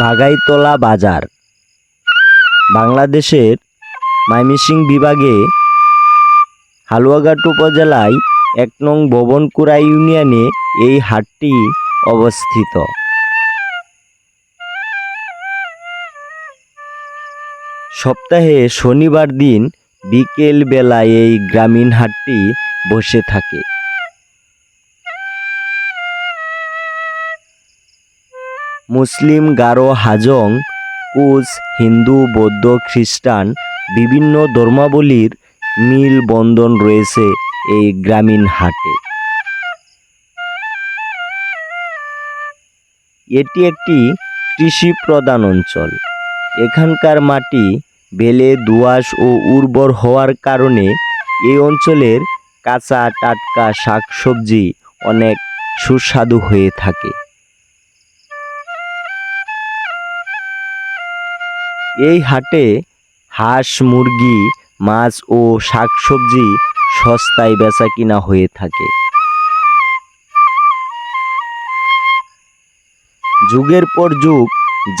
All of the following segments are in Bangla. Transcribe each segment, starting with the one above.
ভাগাইতলা বাজার। বাংলাদেশের ময়মনসিংহ বিভাগে হালুয়াঘাট উপজেলায় এক নং ভবনকুড়া ইউনিয়নে এই হাটটি অবস্থিত। সপ্তাহে শনিবার দিন বিকেল বেলায় এই গ্রামীণ হাটটি বসে থাকে। মুসলিম, গারো, হাজং কুচ হিন্দু, বৌদ্ধ, খ্রিস্টান বিভিন্ন ধর্মাবলীর মিল বন্ধন রয়েছে এই গ্রামীণ হাটে। এটি একটি কৃষি প্রধান অঞ্চল। এখানকার মাটি বেলে দোআঁশ ও উর্বর হওয়ার কারণে এই অঞ্চলের কাঁচা, টাটকা শাকসবজি অনেক সুস্বাদু হয়ে থাকে। এই হাটে হাঁস, মুরগি, মাছ ও শাকসবজি সস্তায় বেচা কিনা হয়ে থাকে। যুগের পর যুগ,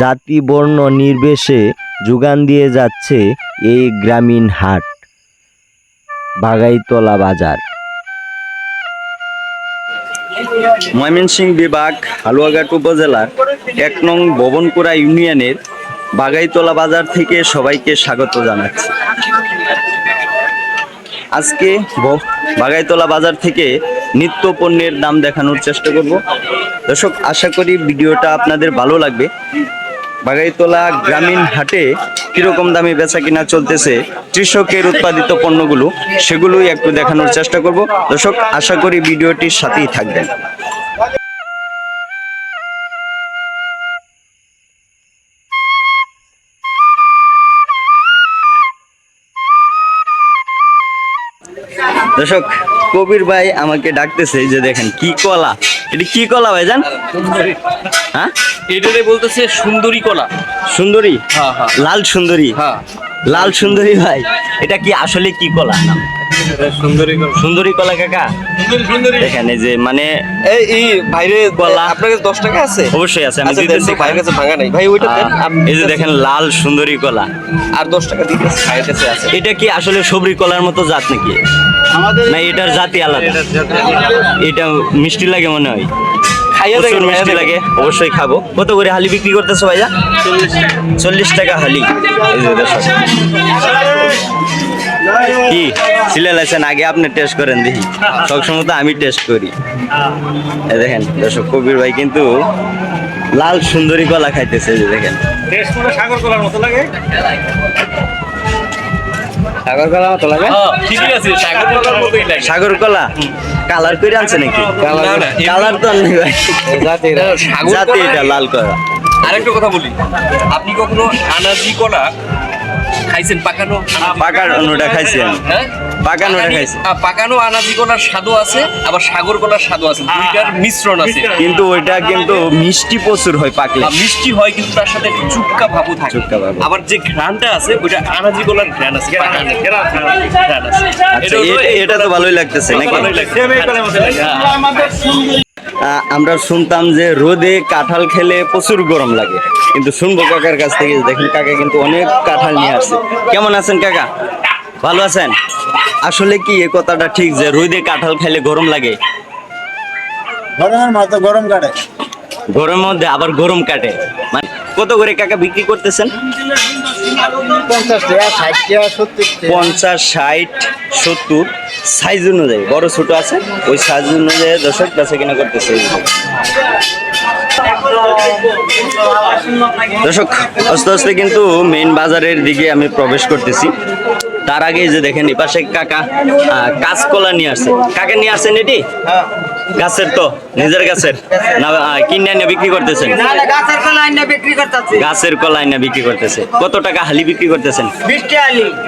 জাতি বর্ণ নির্বেশে যোগান দিয়ে যাচ্ছে এই গ্রামীণ হাট, বাগাইতলা বাজার। ময়মনসিংহ বিভাগ, হালুয়াঘাট উপজেলার এক নং ভবনকুড়া ইউনিয়নের বাগাইতলা বাজার থেকে সবাইকে স্বাগত জানাচ্ছি। আজকে বাগাইতলা বাজার থেকে নিত্য পণ্যের দাম দেখানোর চেষ্টা করব। দর্শক, আশা করি ভিডিওটা আপনাদের ভালো লাগবে। বাগাইতলা গ্রামীণ হাটে কীরকম দামে বেচা কিনা চলতেছে কৃষকের উৎপাদিত পণ্যগুলো, সেগুলোই একটু দেখানোর চেষ্টা করব। দর্শক, আশা করি ভিডিওটির সাথেই থাকবেন। দর্শক কবির ভাই আমাকে ডাকতেছে যে দেখেন কি কলা? এটা কি কলা ভাই জান হ্যাঁ? এটারে বলতেছে সুন্দরী কলা। সুন্দরী? হ্যাঁ, হ্যাঁ। লাল সুন্দরী? হ্যাঁ। লাল সুন্দরী ভাই এটা কি আসলে কি কলা? নাম সুন্দরী কলা। সুন্দরী কলা কাকা? দেখেন এই যে মানে এই ভাইরে কলা। আপনার কাছে দশ টাকা আছে? অবশ্যই আছে আমি আচ্ছা দিতেছি ভাইয়ের কাছে ভাঙা নাই। ভাই ওইটা এই যে দেখেন লাল সুন্দরী কলা। আর দশ টাকা দিতেছে ভাইয়ের কাছে আছে। এটা কি আসলে সবরি কলার মতো জাত নাকি? না এটার জাতি আলাদা। এটা মিষ্টি লাগে মনে হয়। খাইয়া প্রচুর মিষ্টি লাগে। অবশ্যই খাব। কত করে হালি বিক্রি করতেছো ভাইয়া? চল্লিশ টাকা হালি। কি? সিলে লাইছেন আগে আপনি টেস্ট করেন দেখি। সবসময় তো আমি টেস্ট করি। দেখেন দর্শক কবির ভাই কিন্তু লাল সুন্দরী কলা খাইতেছে এই যে দেখেন। সাগর কলার মতো লাগে। সাগর কলা মতো লাগে? ঠিকই আছে সাগর কলার মতোই লাগে। সাগর কলা? কালার করে আনছে নাকি? কালার তো ভাই। জাতি এটা লাল কলা। আরেকটা কথা বলি। আপনি কখনো আনাজি কলা খাইছেন? পাকানো পাকানোটা খাইছেন হ্যাঁ? পাকানি- খাইছি। পাকানো আনাজি কলার স্বাদও আছে আবার সাগর কলার স্বাদও আছে। দুইটার মিশ্রণ আছে। কিন্তু ওইটা কিন্তু মিষ্টি প্রচুর হয় পাকলে। মিষ্টি হয় কিন্তু তার সাথে একটু চুক্কা ভাবও থাকে। আবার যে ঘ্রাণটা আছে ওইটা আনাজি কলার ঘ্রাণ আছে আচ্ছা এটা- তো ভালোই লাগতেছে নাকি। হ্যাঁ। আমরা শুনতাম যে রোদে কাঁঠাল খেলে প্রচুর গরম লাগে। কিন্তু শুনব কাকার কাছ থেকে দেখেন কাকা কিন্তু অনেক কাঁঠাল নিয়ে আসছে। কেমন আছেন কাকা? ভালো আছেন? আসলে কি এ কথাটা ঠিক যে রোদে কাঁঠাল খাইলে গরম লাগে? গরমের মতো গরম কাটে। গরমের মধ্যে আবার গরম কাটে। মানে কত করে কাকা বিক্রি করতেছেন? পঞ্চাশ ষাট সত্তর সাইজ অনুযায়ী। বড় ছোট আছে? ওই সাইজ অনুযায়ী দর্শক বেচা কিনা করতেছে। দর্শক আস্তে আস্তে কিন্তু মেইন বাজারের দিকে আমি প্রবেশ করতেছি। তার আগে যে দেখেন পাশে কাকা কাঁচকলা নিয়ে আসছে। কাকে নিয়ে আসছেন এটি? গাছের তো নিজের গাছের। না কিনে বিক্রি করতেছেন? গাছের কলা আইনা এনে বিক্রি করতেছে। কত টাকা হালি বিক্রি করতেছেন?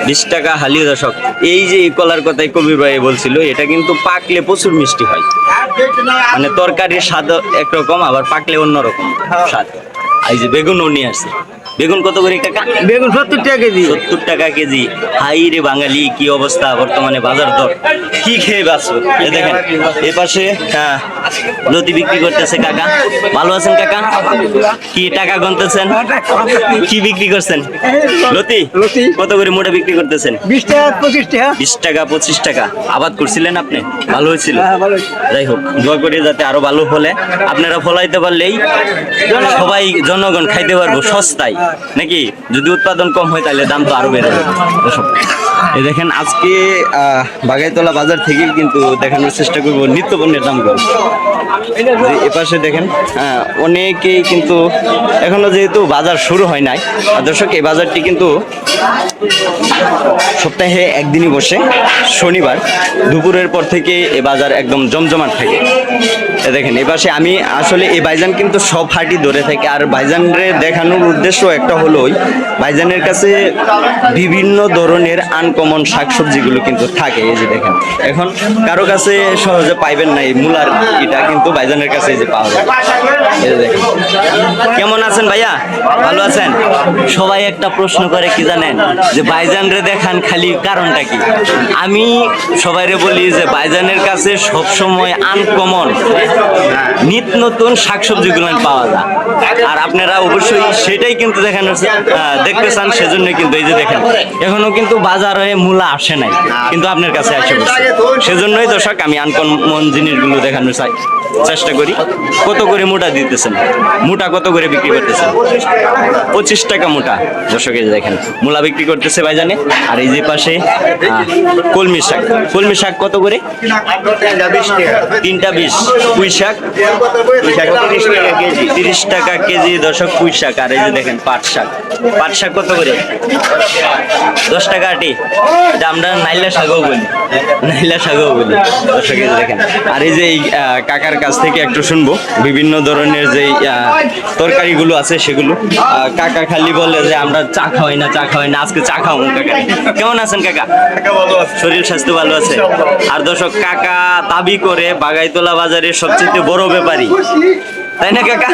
বিশ টাকা হালি। দশক এই যে এই কলার কথাই কবির ভাই বলছিল এটা কিন্তু পাকলে প্রচুর মিষ্টি হয়। মানে তরকারির স্বাদ একরকম আবার পাকলে অন্যরকম স্বাদ। এই যে বেগুনও নিয়ে আসছে। বেগুন কত করে কাকা বেগুন সত্তর টাকা কেজি। সত্তর টাকা কেজি। হাই রে বাঙালি কি অবস্থা বর্তমানে বাজার দর? কি খেয়ে বাঁচো দেখেন এ পাশে হ্যাঁ, লতি বিক্রি করতেছে কাকা। ভালো আছেন কাকা? কি টাকা গনতেছেন? কি বিক্রি করছেন? লতি লতি। কত করে মোটা বিক্রি করতেছেন? বিশ টাকা পঁচিশ টাকা। বিশ টাকা পঁচিশ টাকা। আবাদ করছিলেন আপনি? ভালো হয়েছিল। যাই হোক দোয়া করি যাতে আরও ভালো হলে। আপনারা ফলাইতে পারলেই সবাই জনগণ খাইতে পারব সস্তায়। নাকি যদি উৎপাদন কম হয় তাহলে দাম তো আরও বেড়ে যাবে। এই দেখেন আজকে বাগাইতলা বাজার থেকে কিন্তু দেখানোর চেষ্টা করব নিত্য পণ্যের দামগুলো যে এপাশে দেখেন অনেকেই কিন্তু এখনও যেহেতু বাজার শুরু হয় নাই দর্শক, এই বাজারটি কিন্তু সপ্তাহে একদিনই বসে, শনিবার, দুপুরের পর থেকে এ বাজার একদম জমজমাট থাকে। এ দেখেন, এ পাশে আমি আসলে এই ভাইজান কিন্তু সব হাটি ধরে থাকে। আর ভাইজানরে দেখানোর উদ্দেশ্য একটা হলোই, ভাইজানের কাছে বিভিন্ন ধরনের আনকমন শাকসবজিগুলো কিন্তু থাকে। এই যে দেখেন, এখন কারও কাছে সহজে পাইবেন না এই মূলার এটা কিন্তু ভাইজানের কাছে এই যে পাওয়া যায়। এই যে দেখেন, কেমন আছেন ভাইয়া? ভালো আছেন? সবাই একটা প্রশ্ন করে, কি জানেন? যে ভাইজান রে দেখান খালি কারণটা কি? আমি সবাইরে বলি যে ভাইজানের কাছে সব সময় আনকমন নিত নতুন শাকসবজিগুলো পাওয়া যায়। আর আপনারা অবশ্যই সেটাই কিন্তু দেখানো দেখতে চান সেজন্য কিন্তু এই যে দেখেন, এখনও কিন্তু বাজারে মূলা আসে নাই, কিন্তু আপনার কাছে আসে সেজন্যই দর্শক, আমি আনকমন জিনিসগুলো দেখানোর চাই, চেষ্টা করি। কত করে মোটা দিতেছেন? মোটা কত করে বিক্রি করতেছেন? পঁচিশ টাকা মোটা। দর্শক, এই দেখেন, মূলা বিক্রি করতেছে ভাই জানে আর এই যে পাশে কলমি শাক। কলমি শাক কত করে? তিনটা বিশ। পুঁই শাক তিরিশ টাকা কেজি, তিরিশ টাকা কেজি দর্শক পুঁই শাক আর এই যে দেখেন পাট শাক পাট শাক কত করে? দশ টাকা আটি। এটা আমরা নাইলা শাকও বলি। নাইলা শাকও বলি। এই যে দেখেন। আর এই যে কাকার কাছ থেকে একটু শুনব। বিভিন্ন ধরনের যে তরকারিগুলো আছে সেগুলো। কাকা খালি বলে যে আমরা চা খাওয়াই না, চা খাওয়াই না, আজকে চা খাওয়াবো কাকা। কেমন আছেন কাকা? শরীর স্বাস্থ্য ভালো আছে? আর দর্শক, কাকা দাবি করে বাগাইতলা বাজারের সবচেয়ে বড় ব্যাপারী তাই না কাকা?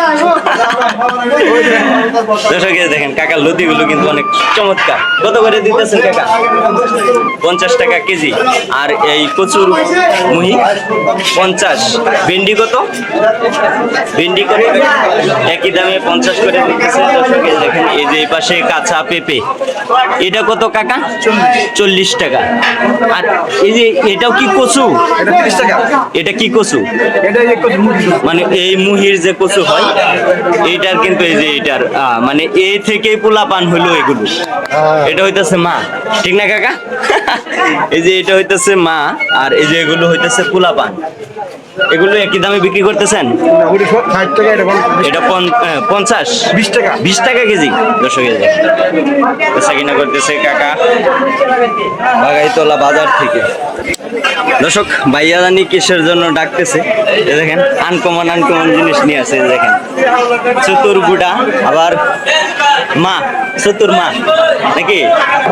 দর্শক এই দেখেন লতিগুলো কিন্তু অনেক চমৎকার। কত করে দিতেছেন কাকা? পঞ্চাশ টাকা কেজি। আর এই কচুর মুহি পঞ্চাশ। ভেন্ডি কত? ভেন্ডি কত একই দামে পঞ্চাশ করে দিতেছে দর্শক এই দেখেন এই যে পাশে কাঁচা পেঁপে। এটা কত কাকা? চল্লিশ টাকা। আর এই যে এটাও কি কচু? এটা কি কচু? মানে এই মুহির যে কচু হয় এইটার কিন্তু এই যে এইটার আহ, মানে এ থেকেই পোলা পান হলো এগুলো। এটা হইতেছে মা। ঠিক না কাকা? এই যে এটা হইতেছে মা আর এই যে এগুলো হইতেছে পোলা পান। এগুলো একই দামে বিক্রি করতেছেন? এটা পঞ্চাশ। বিশ টাকা। বিশ টাকা কেজি? দর্শক কেজি বেচা কিনা করতেছে কাকা বাগাইতলা বাজার থেকে। দর্শক ভাইয়া জানি কিসের জন্য ডাকতেছে। দেখেন আনকমন আনকমন জিনিস নিয়ে আছে দেখেন। চতুর গুড়া আবার মা চতুর মা। নাকি?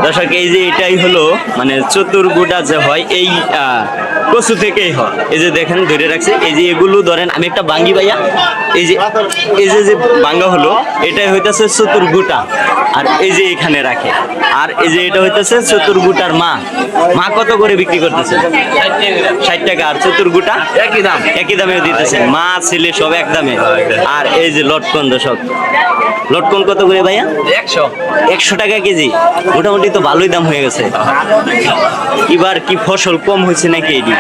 দর্শক এই যে এটাই হলো মানে চতুর গুড়া যে হয় এই কচু থেকেই হয়। এই যে দেখেন ধরে রাখছে এই যে এগুলো ধরেন আমি একটা বাঙ্গি ভাইয়া এই যে এই যে যে বাঙ্গা হলো এটাই হইতেছে চতুর গুটা আর এই যে এখানে রাখে। আর এই যে এটা হইতেছে চতুর গুটার মা। মা কত করে বিক্রি করতেছে? ষাট টাকা। আর চতুর গুটা একই দাম। একই দামে দিতেছেন। মা ছেলে সব এক দামে। আর এই যে লটকন দশক লটকন কত করে ভাইয়া? একশো। একশো টাকা কেজি। মোটামুটি তো ভালোই দাম হয়ে গেছে। এবার কি ফসল কম হয়েছে নাকি? এটি?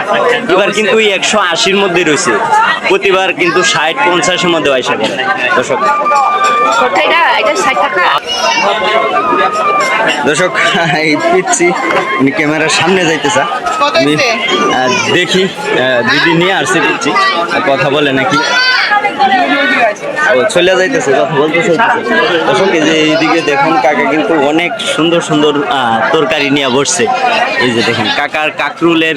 এবার কিন্তু একশো আশির মধ্যে রয়েছে। প্রতিবার কিন্তু ষাট পঞ্চাশের মধ্যে আয়সা করে দর্শক। দর্শক এই পিচ্ছি উনি ক্যামেরার সামনে যাইতে আমি দেখি দিদি নিয়ে আসছে পিচ্ছি। কথা বলে নাকি? চলে যাইতেছে, কথা বলতে চলতেছে এই যে এইদিকে দেখুন, কাকা কিন্তু অনেক সুন্দর সুন্দর তরকারি নিয়ে বসছে। এই যে দেখেন, কাকার কাকরুলের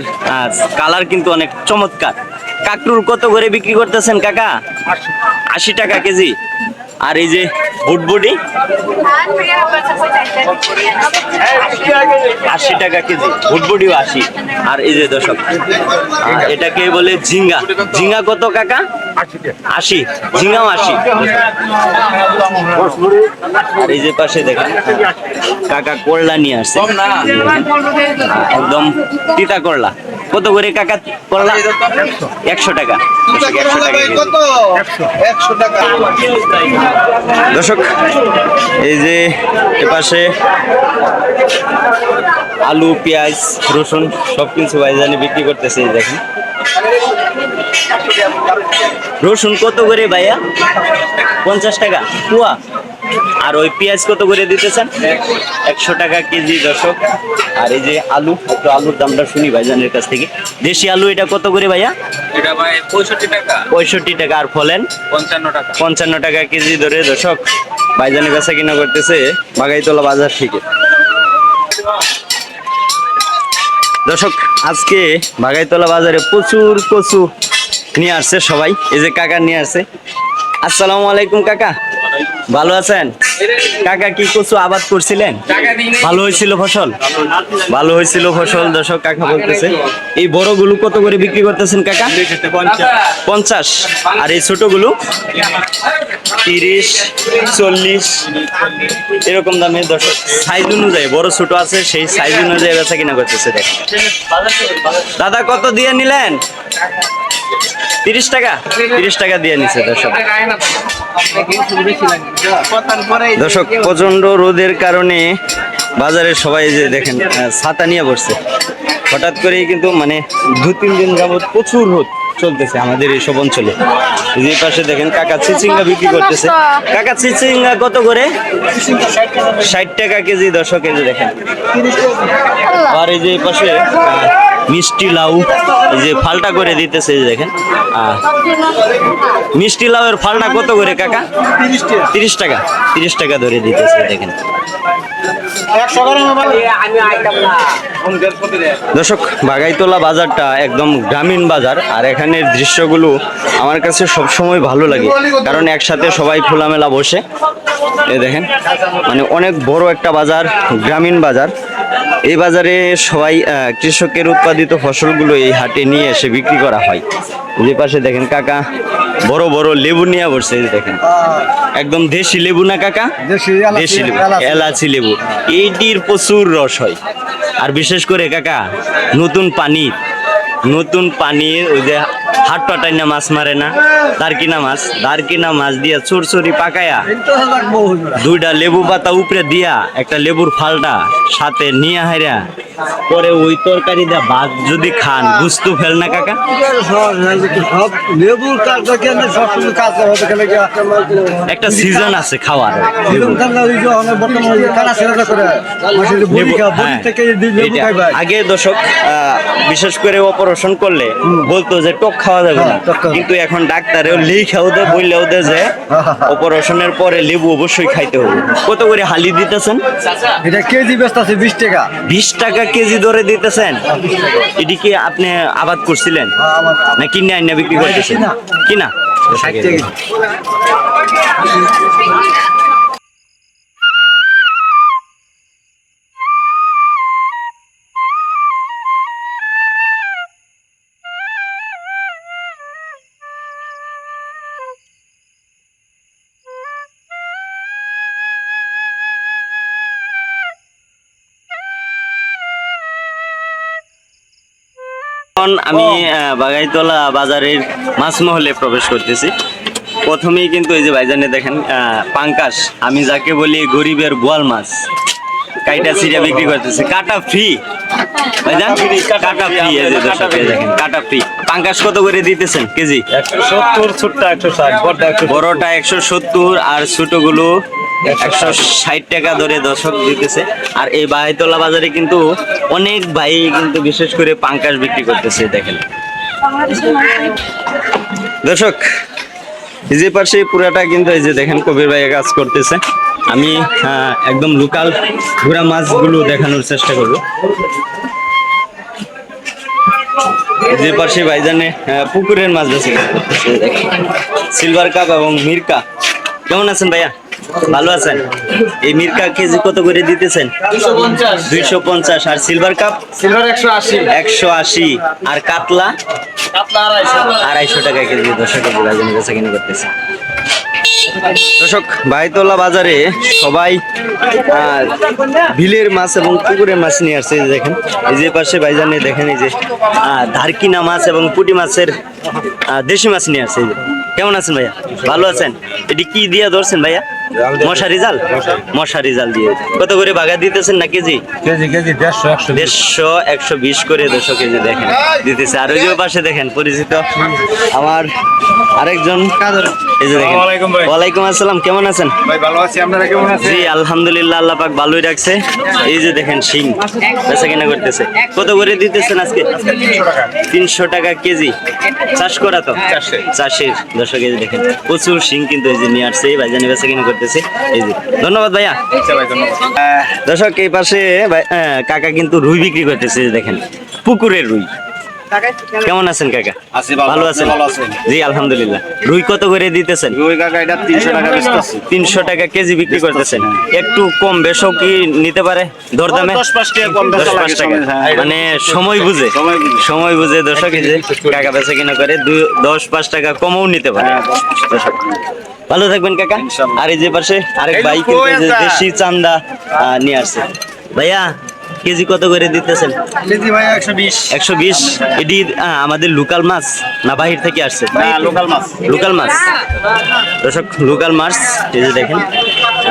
কালার কিন্তু অনেক চমৎকার। কাকরুল কত করে বিক্রি করতেছেন, কাকা? আশি টাকা কেজি। আর এই যে বুটবুটি আশি টাকা কেজি, ভুটভুটিও আশি। আর এই যে দর্শক এটাকে বলে ঝিঙ্গা। ঝিঙ্গা কত, কাকা? আশি ঝিঙ্গাও আশি। আর এই যে পাশে দেখেন, কাকা করলা নিয়ে আসছে। একদম তিতা করলা। কত করে কাকা করলা? একশো টাকা। একশো টাকা। একশো দর্শক, এই যে এপাশে আলু, পেঁয়াজ, রসুন সব কিছু ভাইজানে বিক্রি করতেছে দেখেন। রসুন কত করে ভাইয়া? পঞ্চাশ টাকা। কুয়া আর ওই পেঁয়াজ কত করে দিতেছেন? একশো টাকা কেজি দর্শক। আর এই যে আলু একটু আলুর দামটা শুনি ভাইজানের কাছ থেকে। দেশি আলু এটা কত করে ভাইয়া? এটা ভাই পঁয়ষট্টি টাকা। পঁয়ষট্টি টাকা। আর ফলেন? পঞ্চান্ন টাকা। পঞ্চান্ন টাকা কেজি ধরে দর্শক। ভাইজানের কাছে কিনা করতেছে বাগাইতলা বাজার থেকে। দর্শক, আজকে বাগাইতলা বাজারে প্রচুর কচু নিয়ে আসছে সবাই। এই যে কাকা নিয়ে আসছে। আসসালামু আলাইকুম কাকা। ভালো আছেন? কাকা, কি কচু আবাদ করছিলেন? ভালো হয়েছিল ফসল? ভালো হয়েছিল ফসল, দর্শক, কাকা বলতেছে। এই বড়গুলো কত করে বিক্রি করতেছেন, কাকা? পঞ্চাশ। আর এই ছোটগুলো? তিরিশ, চল্লিশ, এরকম দামে, দর্শক সাইজ অনুযায়ী, বড় ছোট আছে, সেই সাইজ অনুযায়ী বেচা কিনা করতেছে, দেখেন। দাদা, কত দিয়ে নিলেন? তিরিশ টাকা? তিরিশ টাকা দিয়ে নিছে, দর্শক। দর্শক প্রচণ্ড রোদের কারণে বাজারে সবাই যে দেখেন ছাতা নিয়ে বসছে। হঠাৎ করেই কিন্তু মানে দু তিন দিন যাবত প্রচুর রোদ চলতেছে আমাদের এইসব অঞ্চলে। এই যে পাশে দেখেন কাকা চিচিঙ্গা বিক্রি করতেছে। কাকা চিচিঙ্গা কত করে? ষাট টাকা কেজি দশক কেজি দেখেন। আর এই যে পাশে মিষ্টি লাউ, এই যে ফালটা করে দিতেছে, এই যে দেখেন। মিষ্টি লাউয়ের ফালটা কত করে, কাকা? তিরিশ টাকা। তিরিশ টাকা ধরে দিতেছে, দেখেন। দর্শক, বাগাইতলা বাজারটা একদম গ্রামীণ বাজার, আর এখানের দৃশ্যগুলো আমার কাছে সবসময় ভালো লাগে, কারণ একসাথে সবাই খোলামেলা বসে। এই দেখেন মানে অনেক বড় একটা বাজার, গ্রামীণ বাজার। এই বাজারে সবাই কৃষকের উৎপাদিত ফসলগুলো এই হাটে নিয়ে এসে বিক্রি করা হয়। যে পাশে দেখেন কাকা বড় বড় লেবু নিয়ে বসছে দেখেন। একদম দেশি লেবু না কাকা? দেশি লেবু এলাচি। লেবু। এইটির প্রচুর রস হয়। আর বিশেষ করে কাকা নতুন পানি নতুন পানির ওই যে হাট পাটাই মাছ মারে না। দারকিনা মাছ? দারকিনা মাছ দিয়া চোর চুরি পাকায়া দুইটা লেবু পাতা উপরে দিয়া একটা লেবুর ফালটা সাথে নিয়ে হাইরা পরে ওই তরকারি দিয়া ভাত যদি খান, বুঝতু ফেল না কাকা? একটা সিজন আছে খাওয়ার। হ্যাঁ। আগে দর্শক বিশেষ করে অপারেশন করলে বলতো যে টক খাওয়া যাবে না। হ্যাঁ, কিন্তু এখন ডাক্তারেও লিখাও দে বললেও দে যে অপারেশনের পরে লেবু অবশ্যই খাইতে হবে। কত করে হালি দিতেছেন? এটা কেজি ব্যস্ত আছে বিশ টাকা। বিশ টাকা কেজি ধরে দিতেছেন? এটি কি আপনি আবাদ করছিলেন? না কিনে আইনা বিক্রি করতেছেন? কিনা। এখন আমি বাগাইতলা বাজারের মাছ মহলে প্রবেশ করতেছি। প্রথমেই কিন্তু এই যে ভাইজানে দেখেন আহ, পাঙ্কাশ আমি যাকে বলি গরিবের গোয়াল মাছ। কাইটা সিরিয়া বিক্রি করতেছে। কাটা ফ্রি ভাইজান কাটা ফ্রি এই যে দর্শক দেখেন কাটা ফ্রি পাঙ্কাশ কত করে দিতেছেন কেজি? সত্তর ছোট্ট একশো ষাট বড়টা একশো বড়টা একশো সত্তর আর ছোটগুলো একশো ষাট টাকা ধরে দর্শক দিতেছে। আর এই বাহাইতলা বাজারে কিন্তু অনেক ভাই কিন্তু বিশেষ করে পাঙ্কাশ বিক্রি করতেছে, দেখেন। দর্শক, এই যে পাশে পুরাটা কিন্তু এই যে দেখেন কবির ভাই কাজ করতেছে। আমি একদম লোকাল ঘোড়া মাছগুলো দেখানোর চেষ্টা করব। যে পাশে ভাইজানে পুকুরের মাছ বেছে সিলভার কাপ এবং মির্কা। কেমন আছেন ভাইয়া? ভালো আছেন? এই মির্কা কেজি কত করে দিতেছেন? দুইশো পঞ্চাশ। আর সিলভার কাপ? সিলভার একশো আশি। একশো আশি। আর কাতলা? আড়াইশো। টাকা কেজি। দর্শক বেচা কিনে করতেছে। দর্শক বাইতলা বাজারে সবাই আহ, বিলের মাছ এবং পুকুরের মাছ নিয়ে আসছে দেখেন। এই যে পাশে ভাইজানে দেখেন এই যে আহ, ধারকিনা মাছ এবং পুঁটি মাছের দেশি মাছ নিয়ে আসছে কেমন আছেন ভাইয়া? ভালো আছেন? এটি কি দিয়া ধরছেন ভাইয়া? মশারি জাল মশারি জাল দিয়ে। কত করে বাগা দিতেছেন না কেজি? কেজি কেজি দেড়শো একশো দেড়শো একশো বিশ করে দেড়শো কেজি দেখেন দিতেছে। আর ওই যে পাশে দেখেন পরিচিত আমার আরেকজন। এই যে দেখেন আসসালামু আলাইকুম ভাই। ওয়ালাইকুম আসসালাম কেমন আছেন? ভাই ভালো আছি। আপনারা কেমন আছেন? জি আলহামদুলিল্লাহ আল্লাহ পাক ভালোই রাখছে। এই যে দেখেন শিং বেচা কিনা করতেছে। কত করে দিতেছেন আজকে? তিনশো টাকা। কেজি। চাষ করা তো? চাষের। দশো কেজি দেখেন প্রচুর শিং কিন্তু এই যে নিয়ে আসছে। এই ভাইজানি বেচা কিনা করতেছে। এই যে ধন্যবাদ ভাইয়া। দর্শক এই পাশে কাকা কিন্তু রুই বিক্রি করতেছে দেখেন পুকুরের রুই। কেমন আছেন? কাকা? ভালো, ভালো আছেন? জি আলহামদুলিল্লাহ। রুই কত করে দিতেছেন? রুই কাকা এটা তিনশো টাকা বেচতেছি। তিনশো টাকা কেজি বিক্রি করতেছেন। একটু কম বেশও কি নিতে পারে দরদামে? টাকা কম টাকা। হ্যাঁ। মানে সময় বুঝে। সময় বুঝে। দর্শক যে কাকা বেচা কিনা করে দুই দশ পাঁচ টাকা কমও নিতে পারে। হ্যাঁ, ভালো থাকবেন কাকা। আর এই যে পাশে আরেক ভাই কিন্তু? দেশি চান্দা নিয়ে আসছে। ভাইয়া কেজি কত করে দিতেছেন? কেজি ভাই একশো বিশ। একশো বিশ। এটি আমাদের লোকাল মাছ না বাহির থেকে আসছে? না লোকাল মাছ। লোকাল মাছ। দর্শক লোকাল মাছ এই যে দেখেন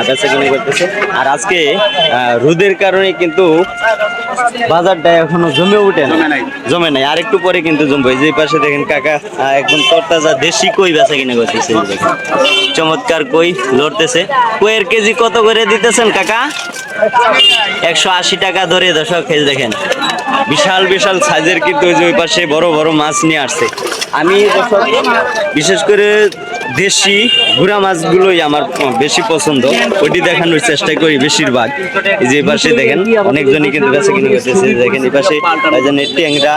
বেচা কিনে করতেছে। আর আজকে রোদের কারণে কিন্তু বাজারটা এখনও জমে ওঠে না। জমে নাই। আর একটু পরে কিন্তু জমবে। এই যে পাশে দেখেন কাকা একদম তরতাজা দেশি কই বেচা কিনে করতেছে দেখেন। চমৎকার কই লড়তেছে। কইয়ের কেজি কত করে দিতেছেন কাকা? একশো আশি টাকা ধরে দর্শক এই যে দেখেন। বিশাল বিশাল সাইজের কিন্তু ওই যে ওই পাশে বড় বড় মাছ নিয়ে আসছে। আমি দর্শক বিশেষ করে দেশি গুড়া মাছগুলোই আমার বেশি পছন্দ। ওইটি দেখানোর চেষ্টা করি বেশিরভাগ। এই যে পাশে দেখেন অনেকজনই কিন্তু বেচা কিনে করতেছে। দেখেন এই পাশে ট্যাংরা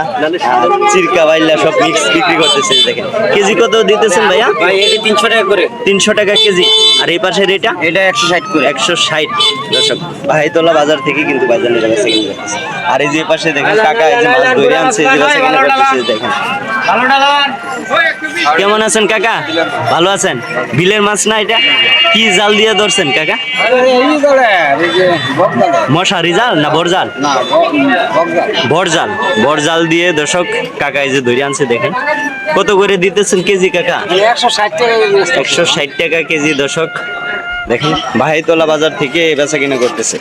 চিরকা বাইলা সব মিক্স বিক্রি করতেছে। দেখেন কেজি কত দিতেছেন ভাইয়া? তিনশো টাকা করে। তিনশো টাকা কেজি। আর এই পাশের এটা? এটা একশো ষাট করে। একশো ষাট দর্শক। ভাইতলা বাজার থেকে কিন্তু বাজারে কিনে করতেছে আর এই যে পাশে দেখেন কাকা এই যে মাছ ধরে আনছে করতেছে দেখেন। কেমন আছেন কাকা? ভালো আছেন? বিলের মাছ না এটা? কি জাল দিয়ে ধরছেন কাকা? মশারি জাল না বরজাল? বরজাল। বরজাল দিয়ে দর্শক কাকা এই যে ধরে আনছে দেখেন। কত করে দিতেছেন কেজি কাকা? একশো ষাট টাকা একশো ষাট টাকা কেজি দশক দেখেন ভাইতলা বাজার থেকে বেচা কিনা করতেছে।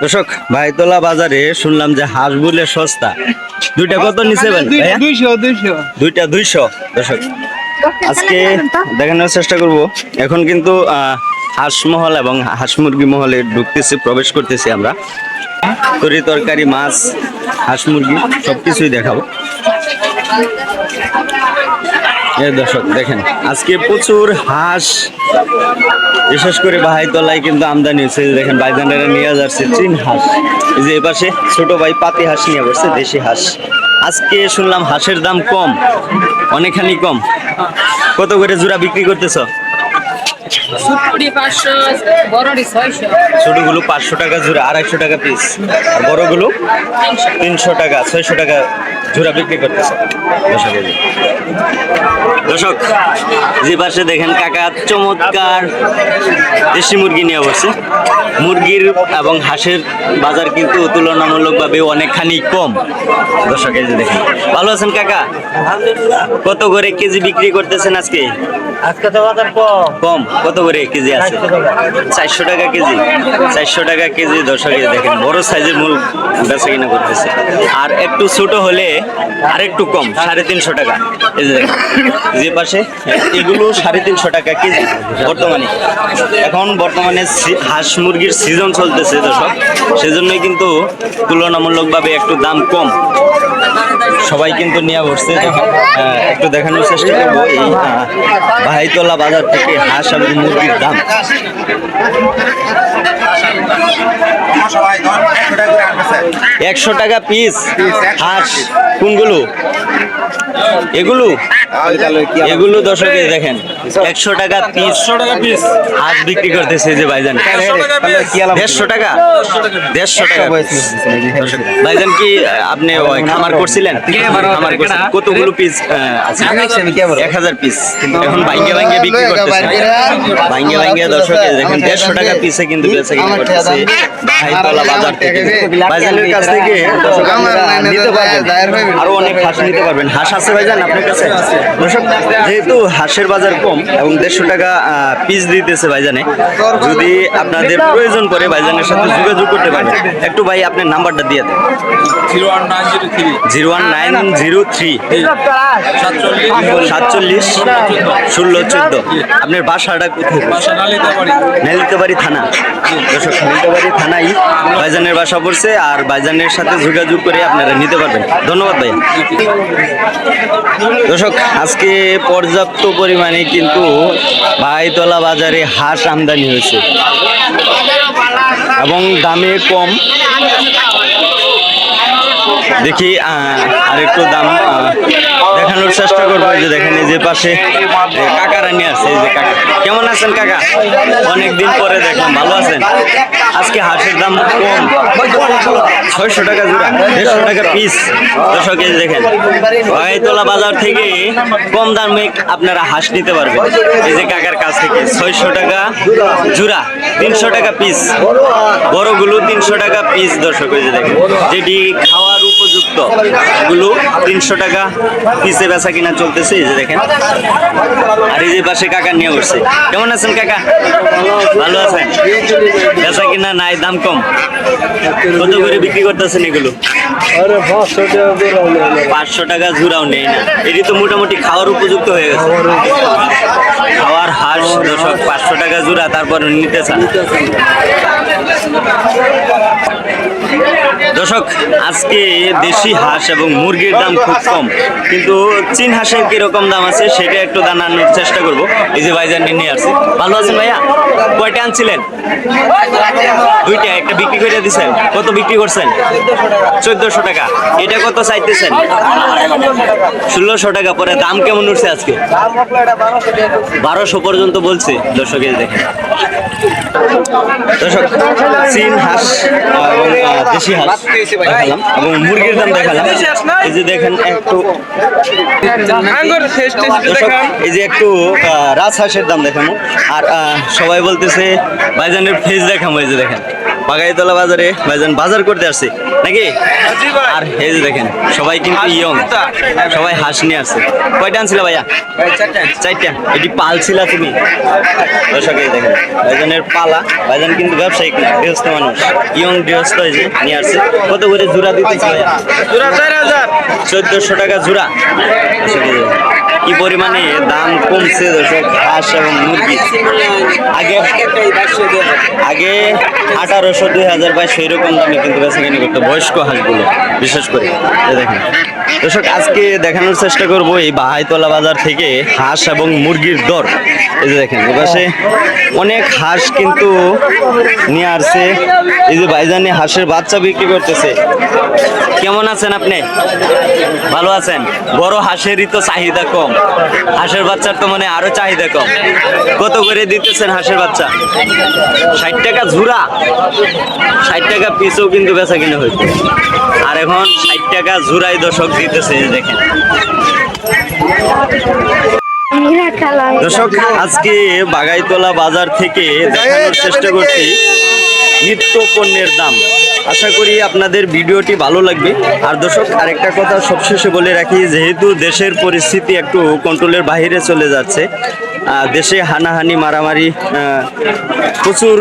দর্শক ভাইতলা বাজারে শুনলাম যে হাঁস বলে সস্তা। দুইটা কত নিচে দুইশো দুইশো। দুইটা দুইশো দর্শক। আজকে দেখানোর চেষ্টা করব। এখন কিন্তু আহ, হাঁস মহল এবং হাঁস মুরগি মহলে ঢুকতেছি প্রবেশ করতেছি আমরা। তরি তরকারি মাছ হাঁস মুরগি সবকিছুই দেখাবো। এই দর্শক দেখেন আজকে প্রচুর হাঁস বিশেষ করে বাহাইতলায় কিন্তু আমদানি হচ্ছে দেখেন বাইদানেরা নিয়ে যাচ্ছে চীন হাঁস। এই যে এপাশে ছোট ভাই পাতি হাঁস নিয়ে বসছে দেশি হাঁস। আজকে শুনলাম হাঁসের দাম কম অনেকখানি কম। কত করে জোড়া বিক্রি করতেছ? ছোটগুলো পাঁচশো টাকা জোড়া আড়াইশো টাকা পিস আর বড়গুলো তিনশো টাকা ছয়শো টাকা জোড়া বিক্রি করতেছে। দর্শক। দর্শক যে পাশে দেখেন কাকা চমৎকার দেশি মুরগি নিয়ে বসছে। মুরগির এবং হাঁসের বাজার কিন্তু তুলনামূলকভাবে অনেকখানি কম। দর্শক এই যে দেখেন। ভালো আছেন কাকা? কত করে কেজি বিক্রি করতেছেন আজকে? আজকে তো বাজার কম। কম। কত করে কেজি আছে? চারশো টাকা। কেজি। চারশো টাকা কেজি দর্শক এই দেখেন বড় সাইজের মূল বেচা কিনা করতেছে। আর একটু ছোট হলে আর একটু কম সাড়ে তিনশো টাকা। এই যে যে পাশে এগুলো সাড়ে তিনশো টাকা কেজি বর্তমানে। এখন বর্তমানে হাঁস মুরগির সিজন চলতেছে দর্শক সেজন্যই কিন্তু তুলনামূলকভাবে একটু দাম কম। সবাই কিন্তু নিয়ে বসছে দেখেন, একটু দেখানোর চেষ্টা করব। এই ভাইতলা বাজার থেকে হাঁস এবং মুরগির দাম। একশো টাকা পিস হাঁস। কোনগুলো? এগুলো? এগুলো দর্শকে দেখেন একশো টাকা পিস টাকা পিস হাঁস বিক্রি করতেছে যে ভাইজান। দেড়শো টাকা? দেড়শো টাকা ভাইজান কি আপনি ওই খামার করছিলেন? খামার কতগুলো পিস আছে? এক হাজার পিস এখন ভাঙ্গে ভাঙ্গে বিক্রি করতেছে। ভাঙ্গে ভাঙ্গে দর্শকে দেখেন দেড়শো টাকা পিসে কিন্তু বেচা কিনা করতেছে বাজার থেকে। ভাইজানের কাছ থেকে দর্শক নিতে পারবেন। আরও অনেক হাঁস নিতে পারবেন। হাঁস আছে ভাইজান আপনার কাছে? যেহেতু হাঁসের বাজার কম এবং দেড়শো টাকা পিস দিতেছে ভাইজানে যদি আপনাদের প্রয়োজন পড়ে ভাইজানের সাথে যোগাযোগ করতে পারেন। একটু ভাই আপনার নাম্বারটা দিয়ে দেন। Zero one nine zero three. সাতচল্লিশ ষোলো চোদ্দ। আপনার বাসাটা কোথায়? নেলিতাবাড়ি থানা। দর্শক নেলিতাবাড়ি থানায় ভাইজানের বাসা পড়ছে আর ভাইজানের সাথে যোগাযোগ করে আপনারা নিতে পারবেন। ধন্যবাদ। দর্শক, আজকে পর্যাপ্ত পরিমাণে কিন্তু ভাইতলা বাজারে হাঁস আমদানি হয়েছে এবং দামে কম। দেখি আর একটু দাম দেখানোর চেষ্টা করব যে দেখেন এই যে পাশে এ, কাকারা নিয়ে আসছে এই যে কাকা। কেমন আছেন কাকা? অনেকদিন পরে দেখলাম ভালো আছেন? আজকে হাঁসের দাম কম। ছয়শো টাকা জোড়া দেড়শো টাকা পিস এই যে দেখেন ভাইতলা বাজার থেকে কম দামে আপনারা হাঁস নিতে পারবেন। এই যে কাকার কাছ থেকে ছয়শো টাকা জোড়া তিনশো টাকা পিস বড়গুলো তিনশো টাকা পিস দর্শক যে দেখেন যেটি খাওয়ার উপযুক্তগুলো তিনশো টাকা পিসে বেচা কিনা চলতেছে এই যে দেখেন। আর এই যে পাশে কাকা নিয়ে উঠছে কেমন আছেন কাকা? ভালো আছেন? বেচা কিনা নাই দাম কম। কত করে বিক্রি করতেছেন এগুলো? পাঁচশো টাকা করে পাঁচশো টাকা জুড়াও নেই না। এটি তো মোটামুটি খাওয়ার উপযুক্ত হয়ে গেছে। খাওয়ার হাঁস দশক পাঁচশো টাকা জুড়া তারপর নিতে চান। দর্শক, আজকে দেশি হাঁস এবং মুরগির দাম খুব কম, কিন্তু চীন হাঁসের কীরকম দাম আছে সেটা একটু জানানোর চেষ্টা করব। এই যে ভাইজান নিয়ে আসছি। ভালো আছেন ভাইয়া? কয়টা আনছিলেন? দুইটা, একটা বিক্রি করে দিছেন। কত বিক্রি করছেন? চোদ্দশো টাকা। এটা কত চাইতেছেন? ষোলোশো টাকা। পরে দাম কেমন উঠছে আজকে? বারোশো পর্যন্ত বলছে দর্শকের দেখে। দর্শক, চীন হাঁস দেশি হাঁস দেখালাম এবং মুরগির দাম দেখালাম। এই যে দেখেন একটু এই যে একটু রাজহাঁসের দাম দেখানো। আর আহ, সবাই বলতেছে ভাইজানের ফেস দেখাম এই যে দেখেন। বাগাইতলা বাজারে ভাইজান বাজার করতে আসছে। নাকি? আর এই যে দেখেন সবাই কিন্তু ইয়ং। সবাই হাঁস নিয়ে আসছে। কয়টা আনছিল ভাইয়া? চারটা। এটি পাল ছিল তুমি? দর্শক দেখেন ভাইজানের পালা। ভাইজান কিন্তু ব্যবসায়িক না গৃহস্থ মানুষ। ইয়ং গৃহস্থ যে নিয়ে আসছে। কত করে জোড়া দিতেছে ভাইয়া? জোড়া চার হাজার। চোদ্দশো টাকা জোড়া। কি পরিমাণে দাম কমছে দর্শক হাঁস এবং মুরগি? আগে আগে আঠারোশো দুই হাজার বাইশশো এরকম দামে কিন্তু বেচাকেনি করতো বয়স্ক হাঁসগুলো, বিশেষ করে। দেখেন। দর্শক, আজকে দেখানোর চেষ্টা করব এই বাহাইতলা বাজার থেকে হাঁস এবং মুরগির দর। এই যে দেখেন এপাশে অনেক হাঁস কিন্তু নিয়ে আসছে। এই যে ভাইজানি হাঁসের বাচ্চা বিক্রি করতেছে। কেমন আছেন আপনি? ভালো আছেন? বড় হাঁসেরই তো চাহিদা কম। হাঁসের বাচ্চার তো মানে আরও চাহিদা কম। কত করে দিতেছেন হাঁসের বাচ্চা? ষাট টাকা ঝুরা। ষাট টাকা পিসও কিন্তু বেচা কিনে হইতো আর এখন ষাট টাকা ঝুরাই দশক দিতেছে দেখেন। দর্শক, আজকে বাগাইতলা বাজার থেকে দেখানোর চেষ্টা করছি নিত্য পণ্যের দাম। আশা করি আপনাদের ভিডিওটি ভালো লাগবে। আর দর্শক, আরেকটা কথা সবশেষে বলে রাখি, যেহেতু দেশের পরিস্থিতি একটু কন্ট্রোলের বাইরে চলে যাচ্ছে দেশে হানাহানি, মারামারি প্রচুর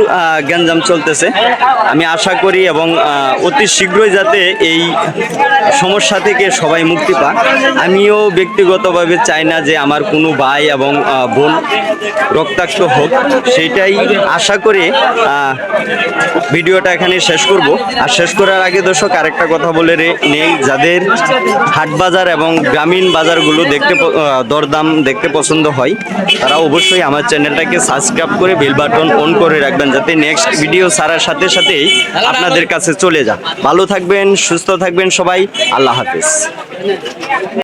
গ্যাঞ্জাম চলতেছে। আমি আশা করি এবং অতি শীঘ্রই যাতে এই সমস্যা থেকে সবাই মুক্তি পায় আমিও ব্যক্তিগতভাবে চাই না যে আমার কোনো ভাই এবং বোন রক্তাক্ত হোক। সেইটাই আশা করে ভিডিওটা এখানে শেষ করব। আর শেষ করার আগে দর্শক, আরেকটা কথা বলে নেই, যাদের হাট বাজার এবং গ্রামীণ বাজারগুলো দেখতে দরদাম দেখতে পছন্দ হয় তারা অবশ্যই আমার চ্যানেলটাকে সাবস্ক্রাইব করে বেল বাটন অন করে রাখবেন যাতে নেক্সট ভিডিও ছাড়ার সাথে সাথেই আপনাদের কাছে চলে যায় ভালো থাকবেন, সুস্থ থাকবেন সবাই। আল্লাহ হাফেজ।